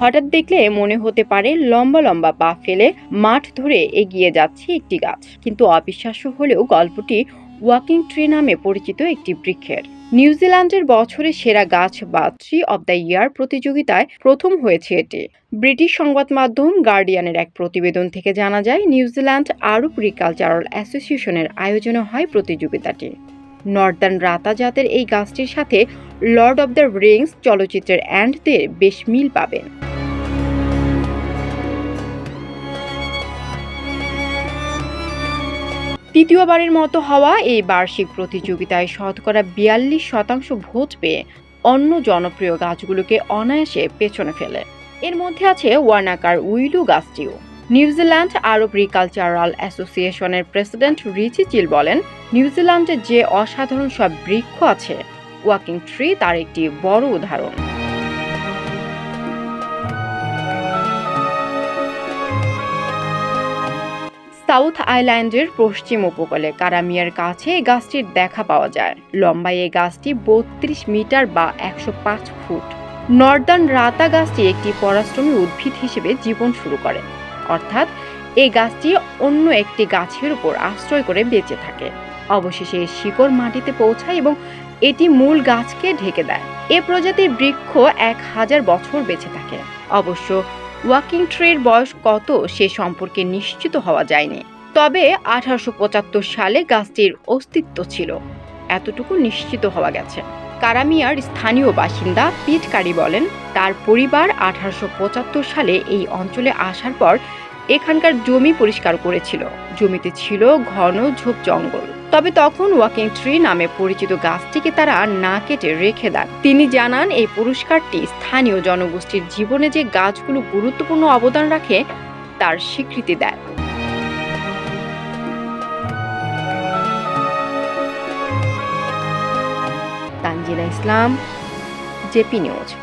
হঠাৎ দেখলে মনে হতে পারে লম্বা লম্বা পা ফেলে মাঠ ধরে এগিয়ে যাচ্ছে একটি গাছ। কিন্তু অবিশ্বাস্য হলেও গল্পটি ওয়াকিং ট্রি নামে পরিচিত একটি বৃক্ষের। নিউজিল্যান্ডের বছরের সেরা গাছ বা ট্রি অব দ্য ইয়ার প্রতিযোগিতায় প্রথম হয়েছে এটি। ব্রিটিশ সংবাদ মাধ্যম গার্ডিয়ানের এক প্রতিবেদন থেকে জানা যায় নিউজিল্যান্ড আরুপ্রিকালচারাল অ্যাসোসিয়েশনের আয়োজনে হয় প্রতিযোগিতাটি। নর্দার্ন রাতা জাতের এই গাছটির সাথে লর্ড অব দ্য রিংস চলচ্চিত্রের অ্যান্ডদের বেশ মিল পাবেন। তৃতীয়বারের মতো হওয়া এই বার্ষিক প্রতিযোগিতায় শতকরা বিয়াল্লিশ শতাংশ ভোট পেয়ে অন্য জনপ্রিয় গাছগুলোকে অনায়াসে পেছনে ফেলে। এর মধ্যে আছে ওয়ার্নাকার উইলু গাছটিও নিউজিল্যান্ড আরোগ্রিকালচারাল অ্যাসোসিয়েশনের প্রেসিডেন্ট রিচি চিল বলেন নিউজিল্যান্ডে যে অসাধারণ সব বৃক্ষ আছে, ওয়াকিং ট্রি তার একটি বড় উদাহরণ। সাউথ আইল্যান্ডের পশ্চিম উপকূলে কারামিয়ার কাছে এই গাছটির দেখা পাওয়া যায়। লম্বায় এই গাছটি বত্রিশ মিটার বা একশো পাঁচ ফুট। নর্দার্ন রাতা গাছটি একটি পরাশ্রমী উদ্ভিদ হিসেবে জীবন শুরু করে। অর্থাৎ, এই গাছটি অন্য একটি গাছের উপর আশ্রয় করে বেঁচে থাকে। অবশেষে শিকড় মাটিতে পৌঁছায় এবং এটি মূল গাছকে ঢেকে দেয়। এ প্রজাতির বৃক্ষ এক হাজার বছর বেঁচে থাকে। অবশ্য ওয়াকিং ট্রের বয়স কত সে সম্পর্কে নিশ্চিত হওয়া যায়নি। তবে আঠারোশো পঁচাত্তর সালে গাছটির অস্তিত্ব ছিল। এতটুকু নিশ্চিত হওয়া গেছে। কারামিয়ার স্থানীয় বাসিন্দা পিটকারি বলেন, তার পরিবার আঠারোশো পঁচাত্তর সালে এই অঞ্চলে আসার পর এখানকার জমি পরিষ্কার করেছিল। জমিতে ছিল ঘন ঝোপ জঙ্গল। তবে তখন ওয়াকিং ট্রি নামে পরিচিত গাছটিকে তারা না কেটে রেখে দেন। তিনি জানান, এই পুরস্কারটি স্থানীয় জনগোষ্ঠীর জীবনে যে গাছগুলো গুরুত্বপূর্ণ অবদান রাখে, তার স্বীকৃতি দেয়। Tanzila Islam, JP news.